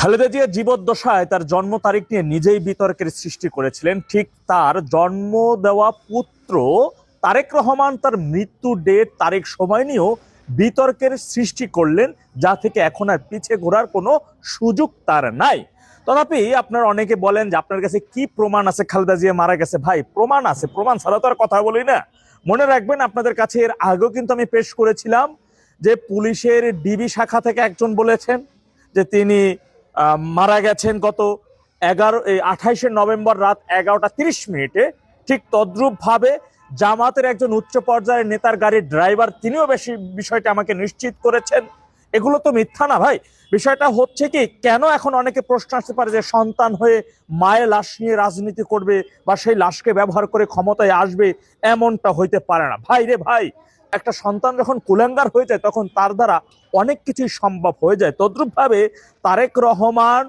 খালেদা জিয়া জীবদ্দশায় তার জন্ম তারিখ নিয়ে নিজেই বিতর্কের সৃষ্টি করেছিলেন। ঠিক তার জন্ম দেওয়া পুত্র তারেক রহমান তার মৃত্যু ডেট তারিখ সময় নিয়েও বিতর্কের সৃষ্টি করলেন, যা থেকে এখন আর পিছে ঘোরার কোনো সুযোগ তার নাই। তথাপি আপনার অনেকে বলেন যে আপনার কাছে কি প্রমাণ আছে? খালেদা জিয়া মারা গেছে, ভাই, প্রমাণ আছে। প্রমাণ ছাড়া তো আর কথা বলি না। মনে রাখবেন, আপনাদের কাছে এর আগেও কিন্তু আমি পেশ করেছিলাম যে পুলিশের ডিবি শাখা থেকে একজন বলেছেন যে তিনি মারা গেছেন গত এগারো এই আঠাইশে নভেম্বর রাত এগারোটা তিরিশ মিনিটে। ঠিক তদ্রূপভাবে জামাতের একজন উচ্চ পর্যায়ের নেতার গাড়ির ড্রাইভার তিনিও বেশি বিষয়টা আমাকে নিশ্চিত করেছেন। এগুলো তো মিথ্যা না ভাই। বিষয়টা হচ্ছে কি, কেন এখন অনেকে প্রশ্ন আসতে পারে যে সন্তান হয়ে মায়ের লাশ নিয়ে রাজনীতি করবে বা সেই লাশকে ব্যবহার করে ক্ষমতায় আসবে, এমনটা হইতে পারে না। ভাই রে ভাই, একটা সন্তান যখন কুলাঙ্গার হয়ে যায়, তখন তার দ্বারা অনেক কিছুই সম্ভব হয়ে যায়। তদ্রুপভাবে তারেক রহমান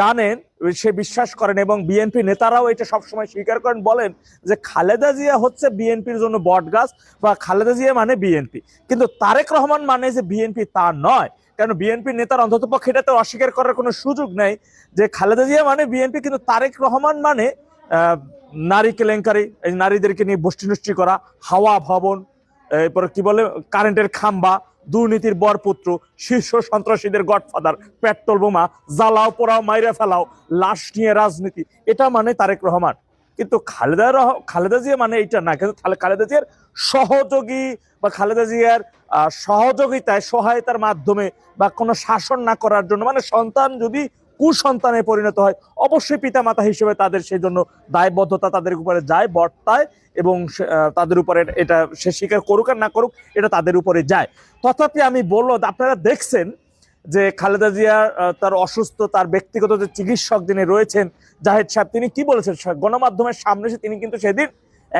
জানেন সে বিশ্বাস করেন এবং বিএনপি নেতারাও এটা সবসময় স্বীকার করেন, বলেন যে খালেদা জিয়া হচ্ছে বিএনপির জন্য বট গাছ বা খালেদা জিয়া মানে বিএনপি। কিন্তু তারেক রহমান মানে যে বিএনপি তা নয়। কেন বিএনপি নেতার অন্তত পক্ষে এটাতে অস্বীকার করার কোনো সুযোগ নেই যে খালেদা জিয়া মানে বিএনপি, কিন্তু তারেক রহমান মানে নারী কেলেঙ্কারি, এই নারীদেরকে নিয়ে বষ্টিনষ্টি করা, হাওয়া ভবন, এরপর কি বলে কারেন্টের খাম্বা দুর্নীতির বরপুত্র, শীর্ষ সন্ত্রাসীদের গডফাদার, পেট্রোল বোমা, জ্বালাও, পোড়াও, মাইরে ফেলাও, লাশ নিয়ে রাজনীতি। এটা মানে তারেক রহমান। কিন্তু খালেদা খালেদা জিয়া মানে এটা না, কিন্তু খালে- খালেদা জিয়ার সহযোগী বা খালেদা জিয়ার সহযোগিতায়, সহায়তার মাধ্যমে বা কোনো শাসন না করার জন্য মানে সন্তান যদি কুসন্তানে পরিণত হয়। অবশ্যই পিতামাতা হিসেবে তাদের সেই জন্য দায়বদ্ধতা তাদের উপরে যায়, বর্তায় এবং তাদের উপরে এটা সে স্বীকার করুক আর না করুক, এটা তাদের উপরে যায়। তথাপি আমি বলল, আপনারা দেখছেন যে খালেদা জিয়া তার অসুস্থ, তার ব্যক্তিগত যে চিকিৎসক যিনি রয়েছেন, জাহেদ সাহেব, তিনি কি বলেছেন? গণমাধ্যমের সামনে এসে তিনি কিন্তু সেদিন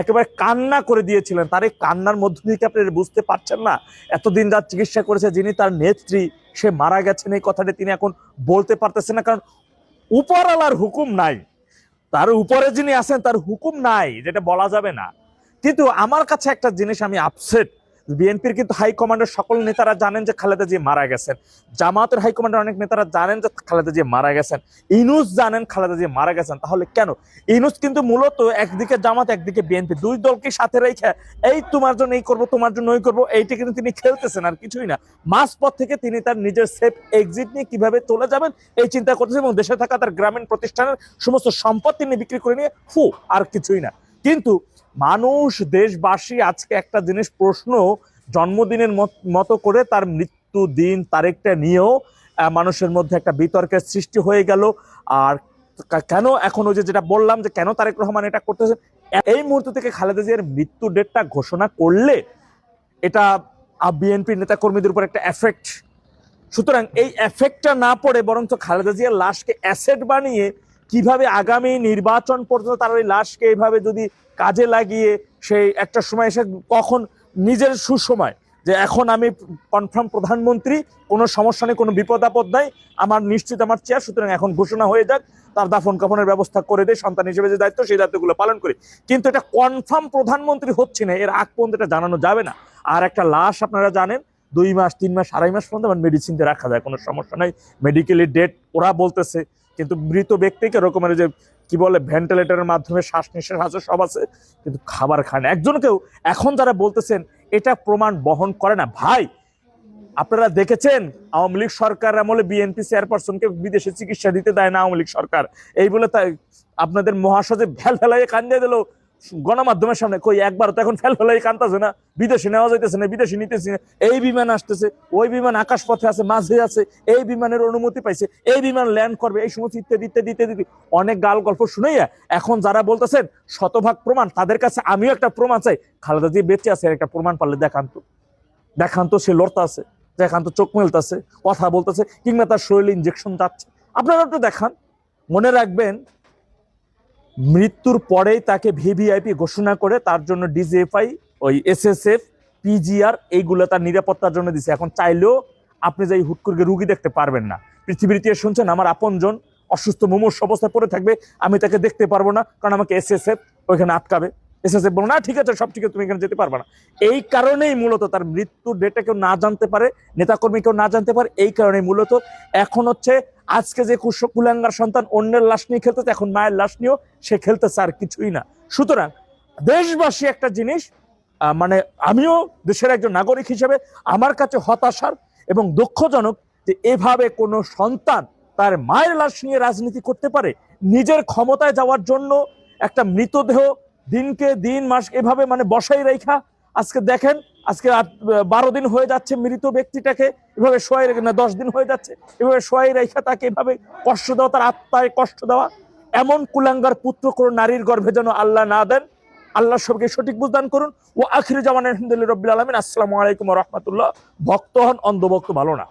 একেবারে কান্না করে দিয়েছিলেন। তার এই কান্নার মধ্য দিয়ে কি আপনি বুঝতে পারছেন না? এতদিন রাত চিকিৎসা করেছে যিনি, তার নেত্রী, সে মারা গেছেন এই কথাটি তিনি এখন বলতে পারতেছেন না, কারণ উপরওয়ালার হুকুম নাই। তার উপরে যিনি আছেন, তার হুকুম নাই, যেটা বলা যাবে না। কিন্তু আমার কাছে একটা জিনিস আমি আপসেট বিএনপির কিন্তু হাইকমান্ডের সকল নেতারা জানেন যে খালেদা জিয়া মারা গেছেন। জামাতের হাইকমান্ডের অনেক নেতারা জানেন যে খালেদা জিয়া মারা গেছেন। ইনুস জানেন খালেদা জিয়া মারা গেছেন। তাহলে কেন? ইনুস কিন্তু মূলত একদিকে জামাত, একদিকে বিএনপি। দুই দলকে সাথে রেখে এই তোমার জন্য এই করব, তোমার জন্য ওই করব, এইটা কিন্তু তিনি খেলতেছেন আর কিছুই না। মাঝ পথ থেকে তিনি তার নিজের সেফ এক্সিট নিয়ে কীভাবে চলে যাবেন, এই চিন্তা করতেছেন এবং দেশে থাকা তার গ্রামীণ প্রতিষ্ঠানের সমস্ত সম্পদ তিনি বিক্রি করে নিয়ে, ফু, আর কিছুই না। কিন্তু মানুষ, দেশবাসী আজকে একটা জিনিস প্রশ্ন জন্মদিনের মত- করে তার মৃত্যু দিন তারিখটা নিয়েও মানুষের মধ্যে একটা বিতর্কের সৃষ্টি হয়ে গেল। আর কেন এখন ওই যে যেটা বললাম যে কেন তারেক রহমান এটা করতেছেন এ- এই মুহূর্ত থেকে খালেদা জিয়ার মৃত্যু ডেটটা ঘোষণা করলে এটা বিএনপির নেতাকর্মীদের উপর একটা এফেক্ট সুতরাং এই এফেক্টটা না পড়ে বরঞ্চ খালেদা জিয়ার লাশকে অ্যাসেট বানিয়ে কীভাবে আগামী নির্বাচন পর্যন্ত তার ওই লাশকে এইভাবে যদি কাজে লাগিয়ে সেই একটা সময় এসে কখন নিজের সুসময় যে এখন আমি কনফার্ম প্রধানমন্ত্রী, কোনো সমস্যা নেই, কোনো বিপদ আপদ নাই, আমার নিশ্চিত আমার চেয়ার, সুতরাং এখন ঘোষণা হয়ে যাক, তার দাফন কাফনের ব্যবস্থা করে দেয় সন্তান হিসেবে যে দায়িত্ব, সেই দায়িত্বগুলো পালন করি। কিন্তু এটা কনফার্ম প্রধানমন্ত্রী হচ্ছে না, এর আগ পর্যন্ত এটা জানানো যাবে না। আর একটা লাশ আপনারা জানেন, দুই মাস, তিন মাস, আড়াই মাস পর্যন্ত আমার মেডিসিন দিয়ে রাখা যায়, কোনো সমস্যা নাই মেডিকেলি ডেট ওরা বলতেছে। কিন্তু মৃত ব্যক্তিকে রকমের যে, কি বলে ভেন্টিলেটরের মাধ্যমে শ্বাস নিঃশ্বাস আছে, সব আছে, কিন্তু খাবার খায় না। একজনকেও এখন যারা বলতেছেন, এটা প্রমাণ বহন করে না। ভাই, আপনারা দেখেছেন, আওয়ামী লীগ সরকার আমলে বিএনপি চেয়ারপারসনকে বিদেশে চিকিৎসা দিতে দেয় না আওয়ামী লীগ সরকার। এই বলে তাই আপনাদের মহাসচিব ভ্যাল ফেলাইয়ে কান্দিয়ে দিল। গণমাধ্যমের সামনে কই একবার তো এখন ফেল ফেলাই কান্তাছে না। বিদেশে নেওয়া যাইতেছে না, বিদেশে নিতেছে না। এই বিমান আসতেছে, ওই বিমান আকাশ পথে আছে, মাঝে আছে, এই বিমানের অনুমতি পাইছে, এই বিমান ল্যান্ড করবে, এই সমস্ত ইত্যাদি ইত্যাদি ইত্যাদি অনেক গাল গল্প শুনাইয়া এখন যারা বলতেছেন, শতভাগ প্রমাণ, তাদের কাছে আমিও একটা প্রমাণ চাই। খালেদা দিয়ে বেঁচে আছে একটা প্রমাণ পারলে দেখান তো। দেখান তো সে লড়তে আছে, দেখান তো চোখ মেলতেছে, কথা বলতেছে, কিংবা তার শরীরে ইঞ্জেকশন যাচ্ছে। আপনারা তো দেখান, মনে রাখবেন মৃত্যুর পরেই তাকে ভিভিআইপি ঘোষণা করে তার জন্য ডিজিএফআই, ওই এসএসএফ, পিজিআর, এইগুলো তার নিরাপত্তার জন্য দিছে। এখন চাইলেও আপনি যাই হুট করে রুগী দেখতে পারবেন না। পৃথিবীর ইতিহাস শুনছেন, আমার আপনজন অসুস্থ মুমূর্ষ অবস্থায় পড়ে থাকবে, আমি তাকে দেখতে পারব না, কারণ আমাকে এসএসএফ ওইখানে আটকাবে। এসএসএফ বলো, না, ঠিক আছে, সব ঠিক আছে, তুমি এখানে যেতে পারবে না। এই কারণেই মূলত তার মৃত্যুর ডেটে কেউ না জানতে পারে, নেতাকর্মী কেউ না জানতে পারে, এই কারণেই মূলত এখন হচ্ছে আজকে যে কুলাঙ্গার সন্তান অন্যের লাশ নিয়ে খেলতেছে, এখন মায়ের লাশ নিয়েও সে খেলতেছে আর কিছুই না। সুতরাং দেশবাসী একটা জিনিস মানে আমিও দেশের একজন নাগরিক হিসেবে আমার কাছে হতাশার এবং দুঃখজনক যে এভাবে কোনো সন্তান তার মায়ের লাশ নিয়ে রাজনীতি করতে পারে, নিজের ক্ষমতায় যাওয়ার জন্য একটা মৃতদেহ দিনকে দিন, মাস এভাবে মানে বসাই রেখা আজকে দেখেন, আজকে বারো দিন হয়ে যাচ্ছে মৃত ব্যক্তিটাকে এভাবে শোয়াই রেখে না, দশ দিন হয়ে যাচ্ছে, এভাবে শোয়াই রেখা তাকে এভাবে কষ্ট দেওয়া, তার আত্মায় কষ্ট দেওয়া। এমন কুলাঙ্গার পুত্র কোনো নারীর গর্ভে যেন আল্লাহ না দেন। আল্লাহ সবকে সঠিক বুঝদান করুন। ও আখির জামান আলহামদুলিল্লাহ রবিল আলমিন। আসসালামু আলাইকুম রহমতুল্লাহ। ভক্ত হন, অন্ধভক্ত ভালো না।